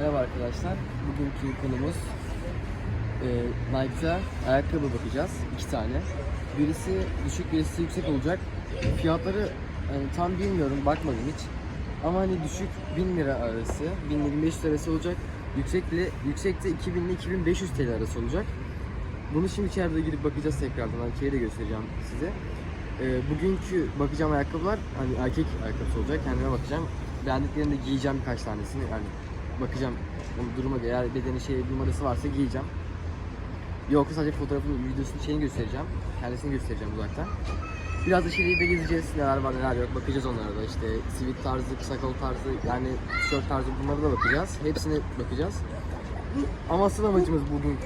Merhaba arkadaşlar. Bugünkü konumuz e, Nike'da ayakkabı bakacağız. iki tane. Birisi düşük, birisi yüksek olacak. Fiyatları yani tam bilmiyorum, bakmadım hiç. Ama hani düşük 1000 lira arası, 1000 ile 1500 arası olacak. Yüksek de, yüksek de 2000 ile 2500 TL arası olacak. Bunu şimdi içeride girip bakacağız tekrardan. Erkeğe de göstereceğim size. E, bugünkü bakacağım ayakkabılar hani erkek ayakkabısı olacak. Kendime bakacağım. Beğendiklerini de giyeceğim birkaç tanesini. Yani bakacağım onun duruma göre eğer bedeni şey numarası varsa giyeceğim. Yoksa sadece fotoğrafını, videosunu şeyini göstereceğim. Kendisini göstereceğim uzaktan. Biraz da şehirde gezeceğiz. Neler var neler yok. Bakacağız onlara da işte. Sivit tarzı, kısa kol tarzı, yani tişört tarzı bunlara da bakacağız. Hepsine bakacağız. Ama asıl amacımız bugün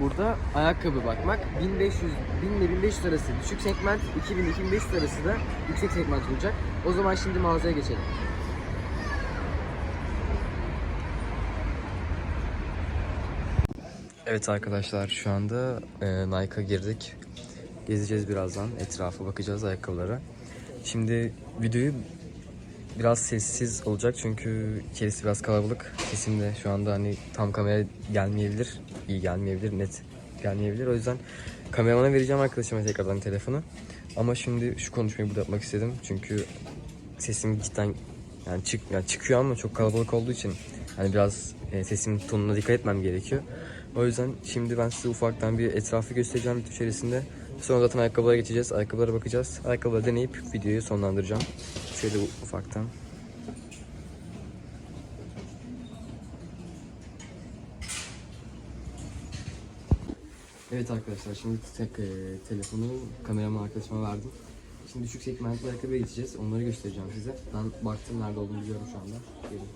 burada ayakkabı bakmak. 1500, 1000 ile 1500 arası düşük segment, 2000 2500 arası da yüksek segment olacak. O zaman şimdi mağazaya geçelim. Evet arkadaşlar şu anda e, Nike'a girdik. Gezeceğiz birazdan. Etrafa bakacağız ayakkabılara. Şimdi videoyu biraz sessiz olacak çünkü içerisi biraz kalabalık. Sesim de şu anda hani tam kamera gelmeyebilir. iyi gelmeyebilir, net gelmeyebilir. O yüzden kameramana vereceğim arkadaşıma tekrardan telefonu. Ama şimdi şu konuşmayı burada yapmak istedim. Çünkü sesim cidden yani çık yani çıkıyor ama çok kalabalık olduğu için hani biraz e, sesimin tonuna dikkat etmem gerekiyor. O yüzden şimdi ben size ufaktan bir etrafı göstereceğim video içerisinde. Sonra zaten ayakkabılara geçeceğiz. Ayakkabılara bakacağız. Ayakkabıları deneyip videoyu sonlandıracağım. Şöyle ufaktan. Evet arkadaşlar şimdi tek e, telefonu kameraman arkadaşıma verdim. Şimdi düşük segmentli ayakkabıya geçeceğiz. Onları göstereceğim size. Ben baktım nerede olduğunu biliyorum şu anda. Gelin.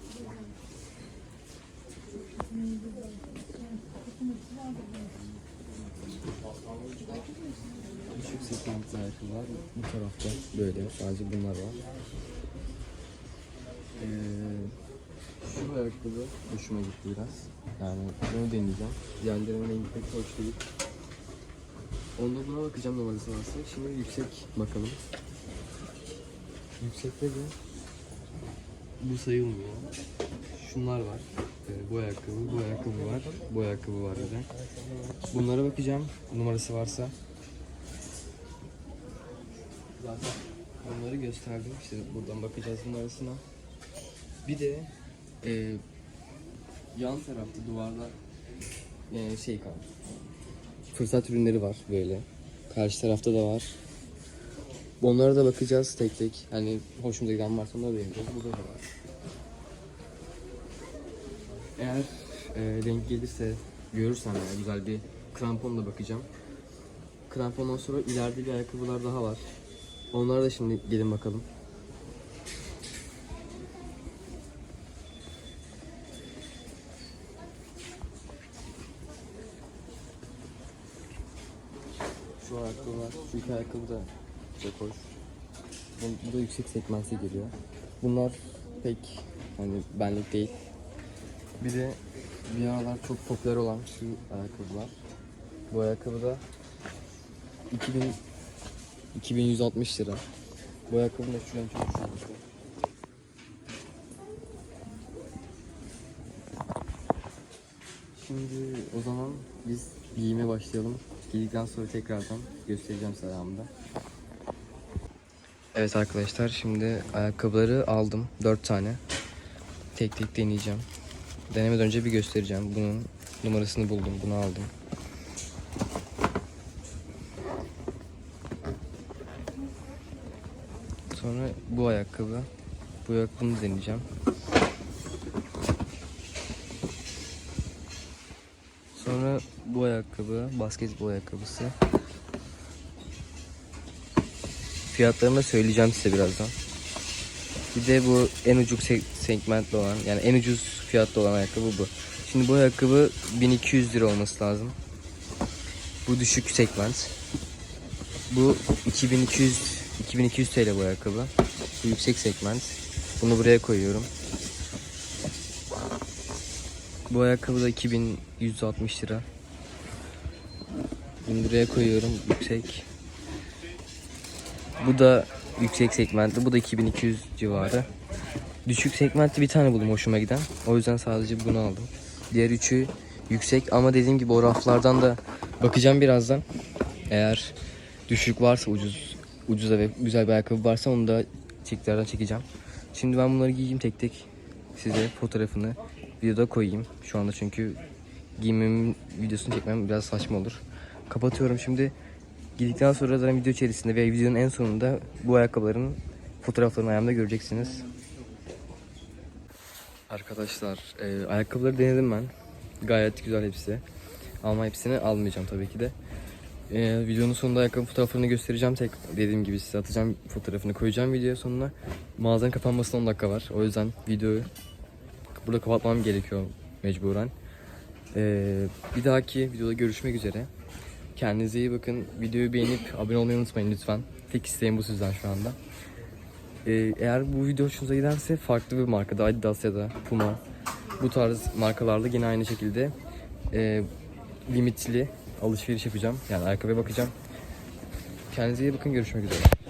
Düşük segmentli ayakkabılar bu tarafta böyle. Sadece bunlar var. Ee, şu ayakkabı hoşuma gitti biraz. Yani bunu deneyeceğim. Diğerlerinin rengi pek hoş değil. Onda buna bakacağım numarası varsa. Şimdi yüksek bakalım. Yüksekte de bu sayılmıyor. Şunlar var. Ee, bu ayakkabı, bu ayakkabı var. Bu ayakkabı var bir. Bunlara bakacağım. Numarası varsa. Zaten onları gösterdim. İşte buradan bakacağız numarasına. Bir de e, yan tarafta duvarda e, şey kaldı. Fırsat ürünleri var böyle. Karşı tarafta da var. Onlara da bakacağız tek tek. Hani hoşumuza giden varsa onları da. Burada da var. Eğer e, denk gelirse görürsem yani güzel bir kramponla bakacağım. Krampondan sonra ileride bir ayakkabılar daha var. Onlara da şimdi gelin bakalım. Şu ayakkabı var. Şu iki ayakkabı da çok hoş. Bu, da yüksek segmente giriyor. Bunlar pek hani benlik değil. Bir de bir aralar çok popüler olan şu ayakkabılar. Bu ayakkabı da 2000 2160 lira. Bu ayakkabının da şu an çok hoşuma. Şimdi o zaman biz giyime başlayalım. Giydikten sonra tekrardan göstereceğim selamında. Evet arkadaşlar şimdi ayakkabıları aldım. 4 tane. Tek tek deneyeceğim. Denemeden önce bir göstereceğim. Bunun numarasını buldum. Bunu aldım. Sonra bu ayakkabı. Bu ayakkabını deneyeceğim. Sonra bu ayakkabı, basketbol ayakkabısı. Fiyatlarını söyleyeceğim size birazdan. Bir de bu en ucuz seg- segmentli olan, yani en ucuz fiyatlı olan ayakkabı bu. Şimdi bu ayakkabı 1200 lira olması lazım. Bu düşük segment. Bu 2200 2200 TL bu ayakkabı. Bu yüksek segment. Bunu buraya koyuyorum. Bu ayakkabı da 2160 lira. Bunu buraya koyuyorum yüksek. Bu da yüksek segmentli. Bu da 2200 civarı. düşük segmentte bir tane buldum hoşuma giden. O yüzden sadece bunu aldım. Diğer üçü yüksek ama dediğim gibi o raflardan da bakacağım birazdan. Eğer düşük varsa ucuz ucuza ve güzel bir ayakkabı varsa onu da tekrardan çekeceğim. Şimdi ben bunları giyeyim tek tek size fotoğrafını videoda koyayım. Şu anda çünkü giymemin videosunu çekmem biraz saçma olur. Kapatıyorum şimdi. Giydikten sonra zaten video içerisinde ve videonun en sonunda bu ayakkabıların fotoğraflarını ayağımda göreceksiniz. Arkadaşlar e, ayakkabıları denedim ben. Gayet güzel hepsi. Ama hepsini almayacağım tabii ki de. E, videonun sonunda ayakkabı fotoğraflarını göstereceğim. Tek dediğim gibi size atacağım fotoğrafını koyacağım video sonuna. Mağazanın kapanmasına 10 dakika var. O yüzden videoyu burada kapatmam gerekiyor mecburen. E, bir dahaki videoda görüşmek üzere. Kendinize iyi bakın. Videoyu beğenip abone olmayı unutmayın lütfen. Tek isteğim bu sizden şu anda. Ee, eğer bu video hoşunuza giderse farklı bir markada Adidas ya da Puma bu tarz markalarda yine aynı şekilde e, limitli alışveriş yapacağım. Yani ayakkabıya bakacağım. Kendinize iyi bakın. Görüşmek üzere.